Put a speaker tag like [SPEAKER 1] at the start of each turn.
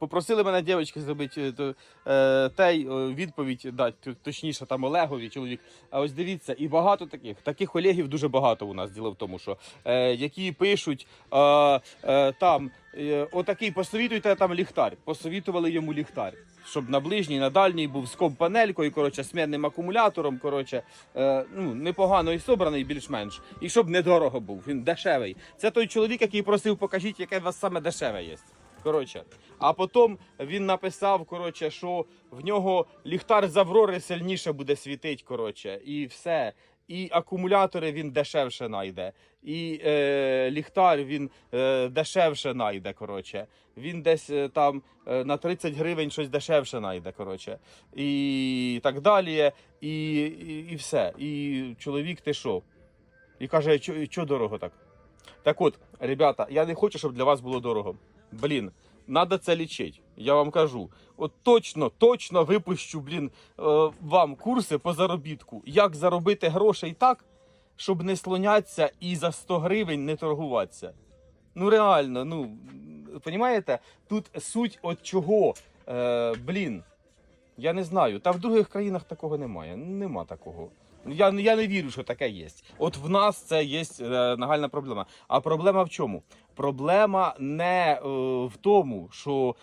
[SPEAKER 1] Попросили мене дівчатки зробити е, е, тей е, відповідь дати, точніше там Олегові чоловік. А ось дивіться, і багато таких. Таких Олегів дуже багато у нас діло в тому, що е, які пишуть е, е, там е, отакий, посовітуйте там ліхтар. Посовітували йому ліхтар. Щоб на ближній, на дальній був з комп-панелькою, коротше, смінним акумулятором, коротше, е, ну, непогано і собраний більш-менш. І щоб недорого був, він дешевий. Це той чоловік, який просив, покажіть, яке у вас саме дешеве є. Коротше, а потім він написав, коротше, що в нього ліхтар з Аврори сильніше буде світить, коротше, і все. І акумулятори він дешевше знайде, і е, ліхтар він е, дешевше знайде. Коротше. Він десь е, там е, на 30 гривень щось дешевше знайде. Коротше. І так далі. І, і, і все. І чоловік ти що? І каже, що дорого так? Так от, ребята, я не хочу, щоб для вас було дорого. Блін, надо це лічити. Я вам кажу. От точно, точно випущу, блін, е, вам курси по заробітку. Як заробити грошей так, щоб не слонятися і за 100 гривень не торгуватися. Ну реально, ну понімаєте, тут суть от чого. Е, блін. Я не знаю. Та в других країнах такого немає. Нема такого. Я, я не вірю, що таке є. От в нас це є е, нагальна проблема. А проблема в чому? Проблема не е, в тому, що